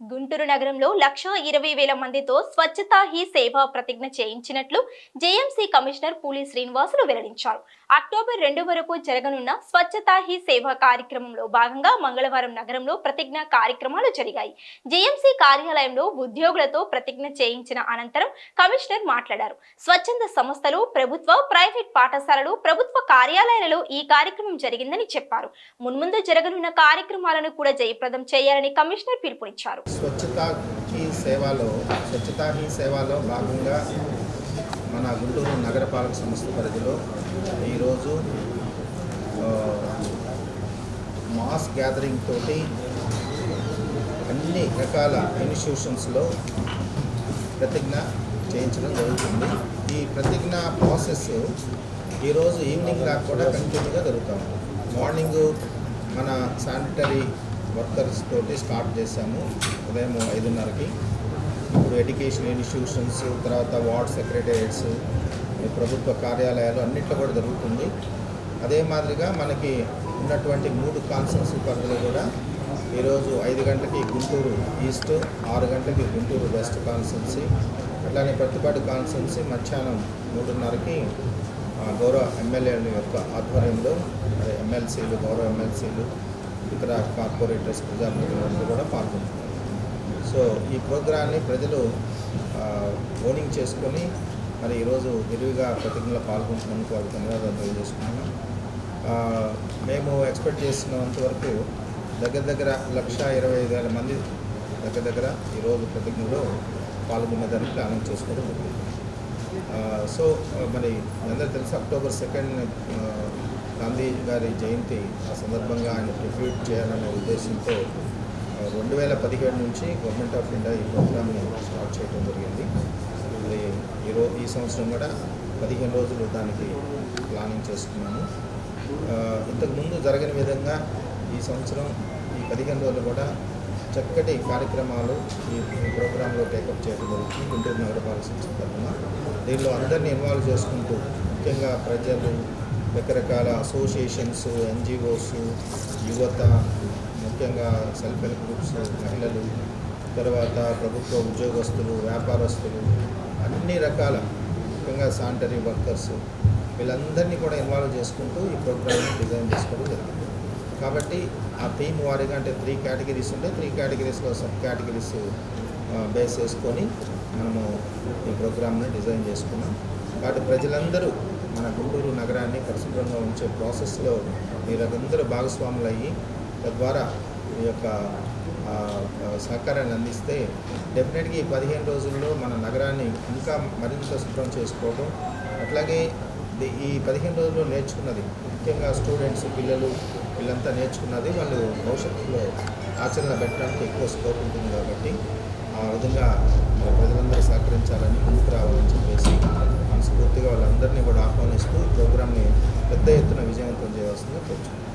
గుంటూరు నగరంలో లక్ష ఇరవై వేల మందితో స్వచ్ఛతా హీ సేవ ప్రతిజ్ఞ చేయించినట్లు జేఎంసీ కమిషనర్ పూలి శ్రీనివాసులు వెల్లడించారు. అక్టోబర్ రెండు వరకు జరగనున్న స్వచ్ఛతా హీ సేవ కార్యక్రమంలో భాగంగా మంగళవారం నగరంలో ప్రతిజ్ఞ కార్యక్రమాలు జరిగాయి. జేఎంసీ కార్యాలయంలో ఉద్యోగులతో ప్రతిజ్ఞ చేయించిన అనంతరం కమిషనర్ మాట్లాడారు. స్వచ్ఛంద సంస్థలు ప్రభుత్వ ప్రైవేట్ పాఠశాలలు ప్రభుత్వ కార్యాలయాలలో ఈ కార్యక్రమం జరిగిందని చెప్పారు. మున్ముందు జరగనున్న కార్యక్రమాలను కూడా జయప్రదం చేయాలని కమిషనర్ పిలుపునిచ్చారు. స్వచ్ఛతా హీ సేవలో స్వచ్ఛతా హీ సేవలో భాగంగా మన గుంటూరు నగరపాలక సంస్థ పరిధిలో ఈరోజు మాస్ గ్యాదరింగ్ తోటి అన్ని రకాల ఇన్స్టిట్యూషన్స్లో ప్రతిజ్ఞ చేయించడం జరుగుతుంది. ఈ ప్రతిజ్ఞ ప్రాసెస్ ఈరోజు ఈవినింగ్ దాకా కూడా కంటిన్యూగా జరుగుతాం మార్నింగ్ మన శానిటరీ వర్కర్స్ తోటి స్టార్ట్ చేశాము ఉదయం ఐదున్నరకి. ఇప్పుడు ఎడ్యుకేషన్ ఇన్స్టిట్యూషన్స్ తర్వాత వార్డ్ సెక్రటేరియట్స్ ప్రభుత్వ కార్యాలయాలు అన్నింటిలో కూడా జరుగుతుంది. అదే మాదిరిగా మనకి ఉన్నటువంటి మూడు కాన్సెన్స్ పరిధిలో కూడా ఈరోజు ఐదు గంటలకి గుంటూరు ఈస్ట్ ఆరు గంటలకి గుంటూరు వెస్ట్ కాన్సెన్సీ అట్లానే ప్రతిపాటు కాన్సెన్సీ మధ్యాహ్నం మూడున్నరకి గౌరవ ఎమ్మెల్యేల యొక్క ఆధ్వర్యంలో ఎమ్మెల్సీలు గౌరవ ఎమ్మెల్సీలు ఇక్కడ కార్పొరేటర్స్ ప్రజాప్రతినిధులు కూడా పాల్గొంటున్నారు. సో ఈ ప్రోగ్రాన్ని ప్రజలు ఓనింగ్ చేసుకొని మరి ఈరోజు విరివిగా ప్రతిజ్ఞలో పాల్గొంటున్నందుకు వారికి ధన్యవాదాలు తెలియజేసుకున్నాను మేము ఎక్స్పెక్ట్ చేసినంత వరకు దగ్గర దగ్గర లక్ష ఇరవై ఐదు వేల మంది దగ్గర దగ్గర ఈరోజు ప్రతిజ్ఞలో పాల్గొనేదానికి ప్లానింగ్ చేసుకోవడం జరిగింది. సో మరి అందరూ తెలుసు అక్టోబర్ సెకండ్ గాంధీ గారి జయంతి ఆ సందర్భంగా ఆయన ట్రిబ్యూట్ చేయాలనే ఉద్దేశంతో రెండు వేల పదిహేడు నుంచి గవర్నమెంట్ ఆఫ్ ఇండియా ఈ ప్రోగ్రామ్ని స్టార్ట్ చేయడం జరిగింది. మరి ఈరో ఈ సంవత్సరం కూడా పదిహేను రోజులు దానికి ప్లానింగ్ చేసుకున్నాము ఇంతకుముందు జరగని విధంగా ఈ సంవత్సరం ఈ పదిహేను రోజులు కూడా చక్కటి కార్యక్రమాలు ఈ ప్రోగ్రాంలో టేకప్ చేయడం జరుగుతుంది. గుంటూరు నగరపాలక సంస్థ తరఫున. దీనిలో అందరినీ ఇన్వాల్వ్ చేసుకుంటూ ముఖ్యంగా ప్రజలు రకరకాల అసోసియేషన్స్ ఎన్జిఓస్ యువత ముఖ్యంగా సెల్ఫ్ హెల్ప్ గ్రూప్స్ మహిళలు తర్వాత ప్రభుత్వ ఉద్యోగస్తులు వ్యాపారస్తులు అన్ని రకాల ముఖ్యంగా శానిటరీ వర్కర్స్ వీళ్ళందరినీ కూడా ఇన్వాల్వ్ చేసుకుంటూ ఈ ప్రోగ్రామ్ని డిజైన్ చేసుకోవడం జరిగింది. కాబట్టి ఆ థీమ్ వారీగా అంటే త్రీ కేటగిరీస్ ఉంటే త్రీ కేటగిరీస్లో సబ్ కేటగిరీస్ బేస్ చేసుకొని మనము ఈ ప్రోగ్రామ్ని డిజైన్ చేసుకున్నాం. కాబట్టి ప్రజలందరూ మన గుంటూరు నగరాన్ని పరిశుభ్రంగా ఉంచే ప్రాసెస్లో మీరందరూ భాగస్వాములు అయ్యి తద్వారా ఈ యొక్క సహకారాన్ని అందిస్తే డెఫినెట్గా ఈ పదిహేను రోజుల్లో మన నగరాన్ని ఇంకా మరింత శుభ్రం చేసుకోవడం. అట్లాగే ఈ పదిహేను రోజుల్లో నేర్చుకున్నది ముఖ్యంగా స్టూడెంట్స్ పిల్లలు వీళ్ళంతా నేర్చుకున్నది వాళ్ళు భవిష్యత్తులో ఆచరణ పెట్టడానికి ఎక్కువ స్కోప్ ఉంటుంది కాబట్టి ఆ విధంగా ప్రజలందరూ సహకరించాలని ముందుకు రావాలని చెప్పేసి మనస్ఫూర్తిగా వాళ్ళందరినీ